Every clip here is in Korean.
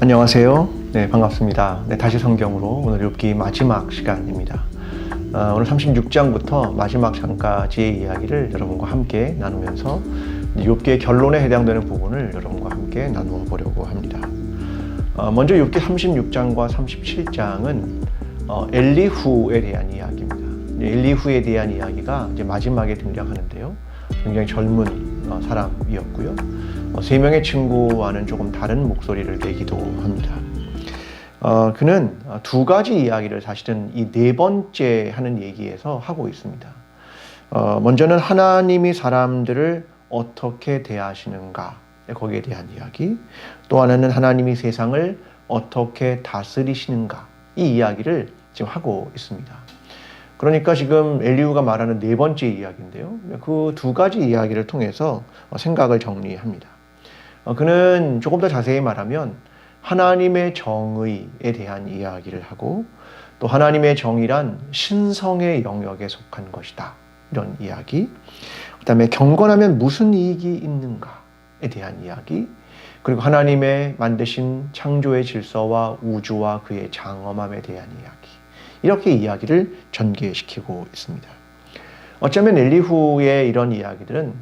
안녕하세요. 네 반갑습니다. 네, 다시 성경으로 오늘 욥기 마지막 시간입니다. 어, 오늘 36장부터 마지막 장까지의 이야기를 여러분과 함께 나누면서 욥기의 결론에 해당되는 부분을 여러분과 함께 나누어 보려고 합니다. 어, 먼저 욥기 36장과 37장은 어, 엘리후에 대한 이야기입니다. 이제 엘리후에 대한 이야기가 이제 마지막에 등장하는데요. 굉장히 젊은 어, 사람이었고요. 어, 세 명의 친구와는 조금 다른 목소리를 내기도 합니다. 어, 그는 어, 두 가지 이야기를 사실은 이 네 번째 하는 얘기에서 하고 있습니다. 어, 먼저는 하나님이 사람들을 어떻게 대하시는가 거기에 대한 이야기. 또 하나는 하나님이 세상을 어떻게 다스리시는가 이 이야기를 지금 하고 있습니다. 그러니까 지금 엘리우가 말하는 네 번째 이야기인데요. 그 두 가지 이야기를 통해서 어, 생각을 정리합니다. 어, 그는 조금 더 자세히 말하면 하나님의 정의에 대한 이야기를 하고 또 하나님의 정의란 신성의 영역에 속한 것이다. 이런 이야기. 그 다음에 경건하면 무슨 이익이 있는가에 대한 이야기. 그리고 하나님의 만드신 창조의 질서와 우주와 그의 장엄함에 대한 이야기. 이렇게 이야기를 전개시키고 있습니다. 어쩌면 엘리후의 이런 이야기들은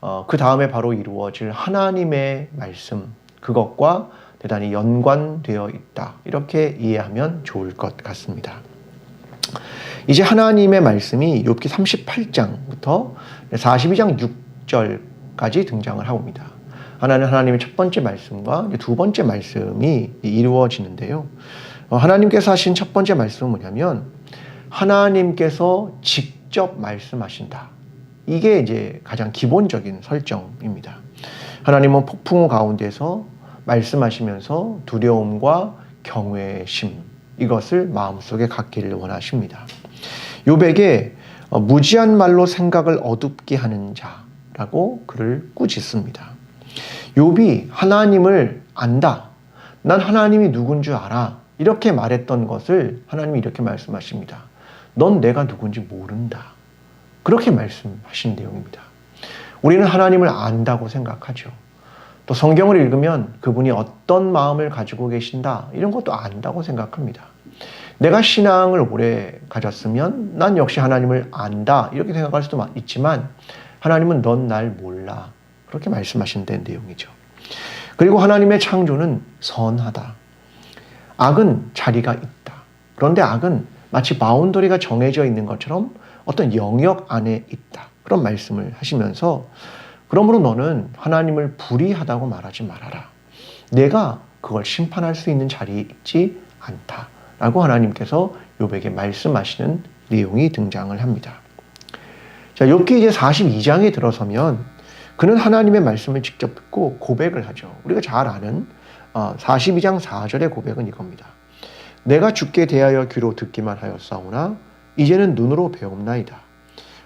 어, 그 다음에 바로 이루어질 하나님의 말씀, 그것과 대단히 연관되어 있다. 이렇게 이해하면 좋을 것 같습니다. 이제 하나님의 말씀이 욥기 38장부터 42장 6절까지 등장을 하옵니다. 하나는 하나님의 첫 번째 말씀과 두 번째 말씀이 이루어지는데요. 어, 하나님께서 하신 첫 번째 말씀은 뭐냐면 하나님께서 직접 말씀하신다. 이게 이제 가장 기본적인 설정입니다. 하나님은 폭풍우 가운데서 말씀하시면서 두려움과 경외심 이것을 마음속에 갖기를 원하십니다. 요백에 어, 무지한 말로 생각을 어둡게 하는 자라고 그를 꾸짖습니다. 욥이 하나님을 안다. 난 하나님이 누군 줄 알아. 이렇게 말했던 것을 하나님이 이렇게 말씀하십니다. 넌 내가 누군지 모른다. 그렇게 말씀하신 내용입니다. 우리는 하나님을 안다고 생각하죠. 또 성경을 읽으면 그분이 어떤 마음을 가지고 계신다. 이런 것도 안다고 생각합니다. 내가 신앙을 오래 가졌으면 난 역시 하나님을 안다. 이렇게 생각할 수도 있지만 하나님은 넌 날 몰라. 그렇게 말씀하신다는 내용이죠. 그리고 하나님의 창조는 선하다. 악은 자리가 있다. 그런데 악은 마치 바운더리가 정해져 있는 것처럼 어떤 영역 안에 있다. 그런 말씀을 하시면서 그러므로 너는 하나님을 불의하다고 말하지 말아라. 내가 그걸 심판할 수 있는 자리에 있지 않다. 라고 하나님께서 욥에게 말씀하시는 내용이 등장을 합니다. 자, 욥기 이제 42장에 들어서면 그는 하나님의 말씀을 직접 듣고 고백을 하죠. 우리가 잘 아는 42장 4절의 고백은 이겁니다. 내가 죽게 대하여 귀로 듣기만 하였사오나 이제는 눈으로 배움나이다.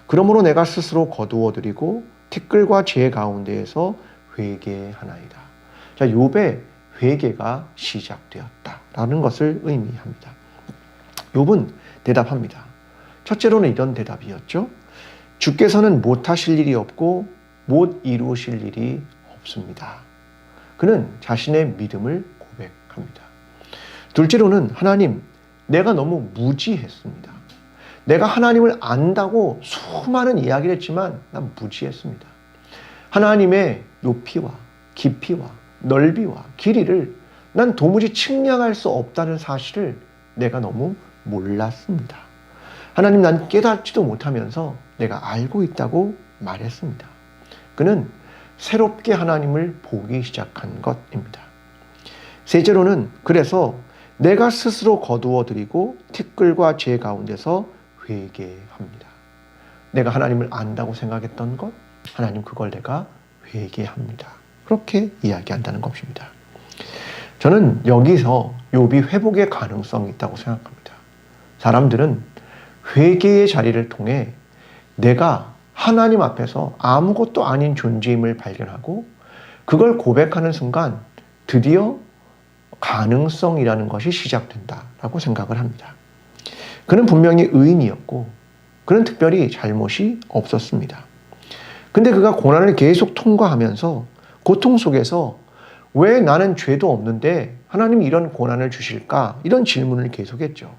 그러므로 내가 스스로 거두어드리고 티끌과 제 가운데에서 회개하나이다. 자, 욥의 회개가 시작되었다라는 것을 의미합니다. 욥은 대답합니다. 첫째로는 이런 대답이었죠. 주께서는 못하실 일이 없고 못 이루실 일이 없습니다. 그는 자신의 믿음을 고백합니다. 둘째로는 하나님, 내가 너무 무지했습니다. 내가 하나님을 안다고 수많은 이야기를 했지만 난 무지했습니다. 하나님의 높이와 깊이와 넓이와 길이를 난 도무지 측량할 수 없다는 사실을 내가 너무 몰랐습니다. 하나님 난 깨닫지도 못하면서 내가 알고 있다고 말했습니다. 그는 새롭게 하나님을 보기 시작한 것입니다. 셋째로는 그래서 내가 스스로 거두어 드리고 티끌과 제 가운데서 회개합니다. 내가 하나님을 안다고 생각했던 것, 하나님 그걸 내가 회개합니다. 그렇게 이야기한다는 것입니다. 저는 여기서 욥이 회복의 가능성이 있다고 생각합니다. 사람들은 회개의 자리를 통해 내가 하나님 앞에서 아무것도 아닌 존재임을 발견하고 그걸 고백하는 순간 드디어 가능성이라는 것이 시작된다라고 생각을 합니다. 그는 분명히 의인이었고 그는 특별히 잘못이 없었습니다. 근데 그가 고난을 계속 통과하면서 고통 속에서 왜 나는 죄도 없는데 하나님이 이런 고난을 주실까? 이런 질문을 계속했죠.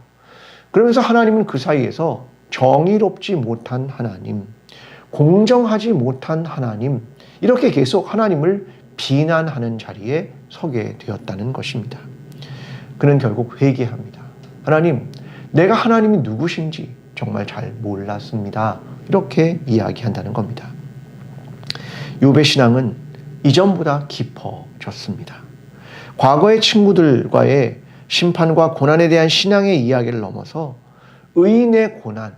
그러면서 하나님은 그 사이에서 정의롭지 못한 하나님, 공정하지 못한 하나님, 이렇게 계속 하나님을 비난하는 자리에 서게 되었다는 것입니다. 그는 결국 회개합니다. 하나님, 내가 하나님이 누구신지 정말 잘 몰랐습니다. 이렇게 이야기한다는 겁니다. 요배 신앙은 이전보다 깊어졌습니다. 과거의 친구들과의 심판과 고난에 대한 신앙의 이야기를 넘어서 의인의 고난,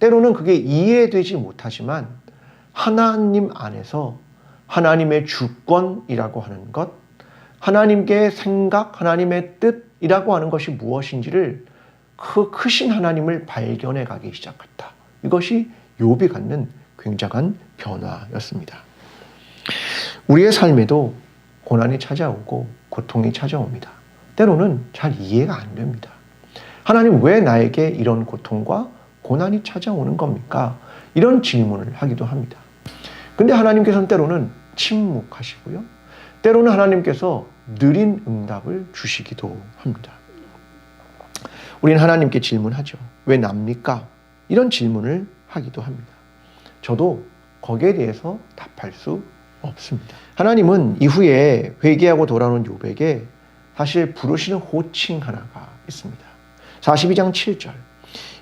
때로는 그게 이해되지 못하지만 하나님 안에서 하나님의 주권이라고 하는 것, 하나님께 생각, 하나님의 뜻이라고 하는 것이 무엇인지를 그 크신 하나님을 발견해 가기 시작했다. 이것이 욥이 갖는 굉장한 변화였습니다. 우리의 삶에도 고난이 찾아오고 고통이 찾아옵니다. 때로는 잘 이해가 안 됩니다. 하나님 왜 나에게 이런 고통과 고난이 찾아오는 겁니까? 이런 질문을 하기도 합니다. 근데 하나님께서는 때로는 침묵하시고요. 때로는 하나님께서 느린 응답을 주시기도 합니다. 우리는 하나님께 질문하죠. 왜 납니까? 이런 질문을 하기도 합니다. 저도 거기에 대해서 답할 수 없습니다. 하나님은 이후에 회개하고 돌아오는 욥에게 사실 부르시는 호칭 하나가 있습니다. 42장 7절.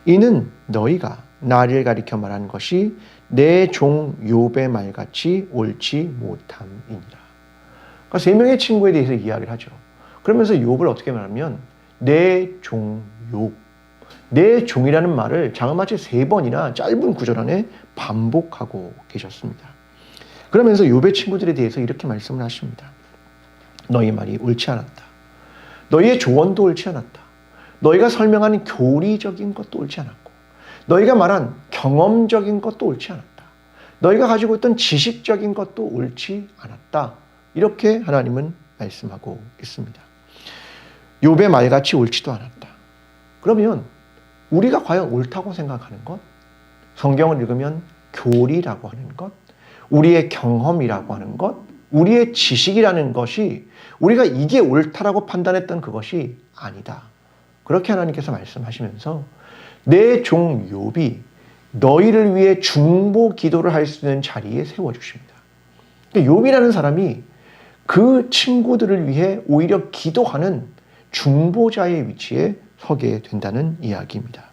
이는 너희가 나를 가리켜 말한 것이 내종 욥의 말같이 옳지 못함이니라. 그러니까 세 명의 친구에 대해서 이야기를 하죠. 그러면서 욥을 어떻게 말하면 내 종 욥. 내 종이라는 말을 장마치 세 번이나 짧은 구절 안에 반복하고 계셨습니다. 그러면서 욥의 친구들에 대해서 이렇게 말씀을 하십니다. 너희 말이 옳지 않았다. 너희의 조언도 옳지 않았다. 너희가 설명하는 교리적인 것도 옳지 않았고, 너희가 말한 경험적인 것도 옳지 않았다. 너희가 가지고 있던 지식적인 것도 옳지 않았다. 이렇게 하나님은 말씀하고 있습니다. 욥의 말같이 옳지도 않았다. 그러면 우리가 과연 옳다고 생각하는 것, 성경을 읽으면 교리라고 하는 것, 우리의 경험이라고 하는 것, 우리의 지식이라는 것이 우리가 이게 옳다라고 판단했던 그것이 아니다. 그렇게 하나님께서 말씀하시면서 내종 욥이 너희를 위해 중보 기도를 할 수 있는 자리에 세워 주십니다. 그러니까 욥이라는 사람이 그 친구들을 위해 오히려 기도하는 중보자의 위치에 서게 된다는 이야기입니다.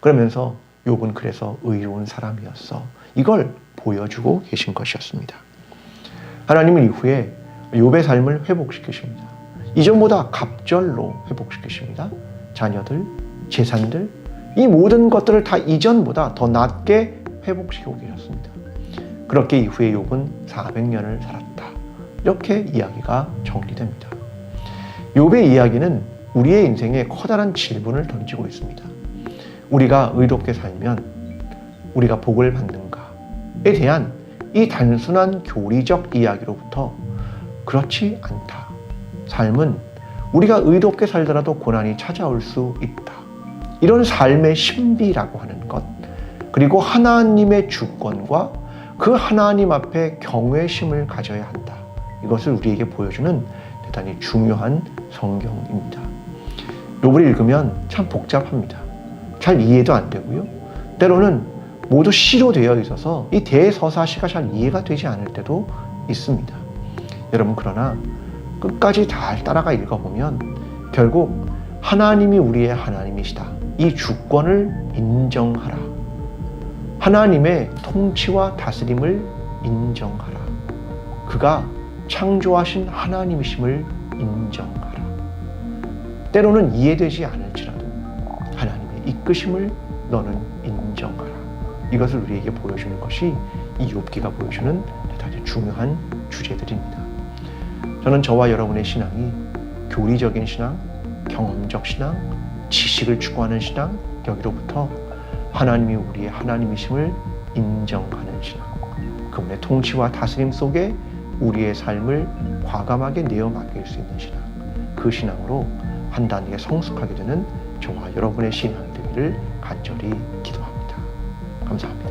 그러면서 욥은 그래서 의로운 사람이었어. 이걸 보여주고 계신 것이었습니다. 하나님은 이후에 욥의 삶을 회복시키십니다. 이전보다 갑절로 회복시키십니다. 자녀들, 재산들, 이 모든 것들을 다 이전보다 더 낮게 회복시키고 계셨습니다. 그렇게 이후에 욥은 400년을 살았다. 이렇게 이야기가 정리됩니다. 욥의 이야기는 우리의 인생에 커다란 질문을 던지고 있습니다. 우리가 의롭게 살면 우리가 복을 받는가에 대한 이 단순한 교리적 이야기로부터 그렇지 않다. 삶은 우리가 의롭게 살더라도 고난이 찾아올 수 있다. 이런 삶의 신비라고 하는 것, 그리고 하나님의 주권과 그 하나님 앞에 경외심을 가져야 한다. 이것을 우리에게 보여주는 대단히 중요한 성경입니다. 요을 읽으면 참 복잡합니다. 잘 이해도 안 되고요. 때로는 모두 시로 되어 있어서 이 대서사시가 잘 이해가 되지 않을 때도 있습니다. 여러분 그러나 끝까지 잘 따라가 읽어보면 결국 하나님이 우리의 하나님이시다. 이 주권을 인정하라. 하나님의 통치와 다스림을 인정하라. 그가 창조하신 하나님이심을 인정하라. 때로는 이해되지 않을지라도 하나님의 이끄심을 너는 인정하라. 이것을 우리에게 보여주는 것이 이 욥기가 보여주는 대단히 중요한 주제들입니다. 저는 저와 여러분의 신앙이 교리적인 신앙, 경험적 신앙, 지식을 추구하는 신앙, 여기로부터 하나님이 우리의 하나님이심을 인정하는 신앙, 그분의 통치와 다스림 속에 우리의 삶을 과감하게 내어 맡길 수 있는 신앙, 그 신앙으로 한 단계 성숙하게 되는 저와 여러분의 신앙 되기를 간절히 기도합니다. 감사합니다.